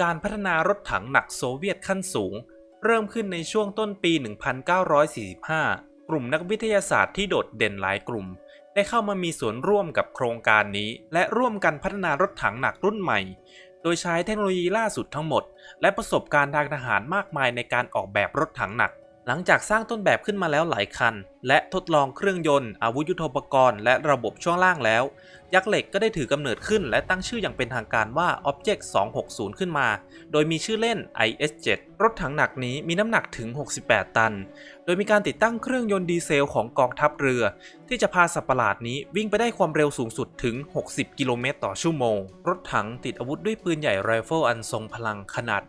การพัฒนารถถังหนักโซเวียตขั้นสูง เริ่มขึ้นในช่วงต้นปี 1945 กลุ่มนักวิทยาศาสตร์ที่โดดเด่นหลายกลุ่ม ได้เข้ามามีส่วนร่วมกับโครงการนี้ และร่วมกันพัฒนารถถังหนักรุ่นใหม่ โดยใช้เทคโนโลยีล่าสุดทั้งหมด และประสบการณ์ทางทหารมากมายในการออกแบบรถถังหนัก หลังจากสร้างต้นแบบขึ้นมาแล้วหลายคัน และทดลองเครื่องยนต์ อาวุธยุทโธปกรณ์ และระบบช่วงล่างแล้ว ยักษ์เหล็กก็ได้ถือกำเนิดขึ้น และตั้งชื่ออย่างเป็นทางการว่า Object 260 ขึ้นมา โดยมีชื่อเล่น IS-7 รถถังหนักนี้มีน้ำหนักถึง 68 ตัน โดยมีการติดตั้งเครื่องยนต์ดีเซลของกองทัพเรือ ที่จะพาสัตว์ประหลาดนี้วิ่งไปได้ความเร็วสูงสุดถึง 60 กิโลเมตรต่อชั่วโมง รถถังติดอาวุธด้วยปืนใหญ่ไรเฟิลอันทรงพลังขนาด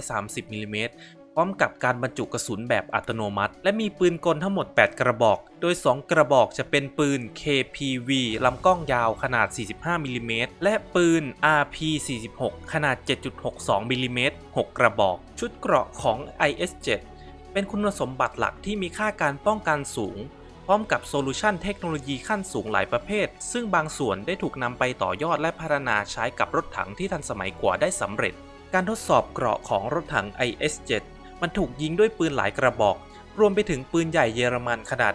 130มิลลิเมตร ร้อมกับการบรรจุกระสุนแบบอัตโนมัติ และมีปืนกลทั้งหมด 8 กระบอก โดย 2 กระบอกจะเป็นปืน KPV ลำกล้องยาวขนาด 45มิลลิเมตรและปืน RP46 ขนาด 7.62มิลลิเมตร6กระบอก ชุดเกราะของ IS-7 เป็นคุณสมบัติหลักที่มีค่าการป้องกันสูง พร้อมกับโซลูชันเทคโนโลยีขั้นสูงหลายประเภท ซึ่งบางส่วนได้ถูกนำไปต่อยอดและพัฒนาใช้กับรถถังที่ทันสมัยกว่าได้สำเร็จ การทดสอบเกราะของรถถัง IS-7 มันถูกยิงด้วยปืนหลายกระบอก รวมไปถึงปืนใหญ่เยอรมันขนาด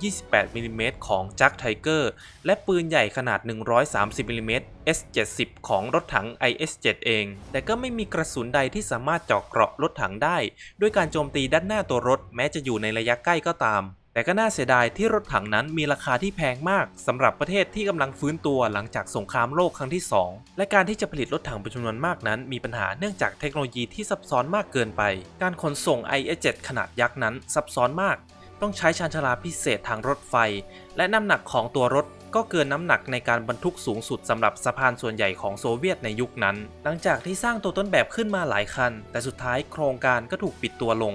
128มิลลิเมตรของจักไทเกอร์และปืนใหญ่ขนาด 130มิลลิเมตร S70 ของรถถัง IS-7 เอง แต่ก็ไม่มีกระสุนใดที่สามารถเจาะเกราะรถถังได้ ด้วยการโจมตีด้านหน้าตัวรถแม้จะอยู่ในระยะใกล้ก็ตาม แต่ก็น่าเสียดายที่รถถังนั้นมีราคาที่แพงมากสำหรับประเทศที่กำลังฟื้นตัวหลังจากสงครามโลกครั้งที่ 2 และการที่จะผลิตรถถังเป็นจำนวนมากนั้น มีปัญหาเนื่องจากเทคโนโลยีที่ซับซ้อนมากเกินไป การขนส่ง IS-7 ขนาดยักษ์นั้นซับซ้อนมาก ต้องใช้ชานชาลาพิเศษทางรถไฟ และน้ำหนักของตัวรถก็เกินน้ำหนักในการบรรทุกสูงสุดสำหรับสะพานส่วนใหญ่ของโซเวียตในยุคนั้น หลังจากที่สร้างตัวต้นแบบขึ้นมาหลายคัน แต่สุดท้ายโครงการก็ถูกปิดตัวลง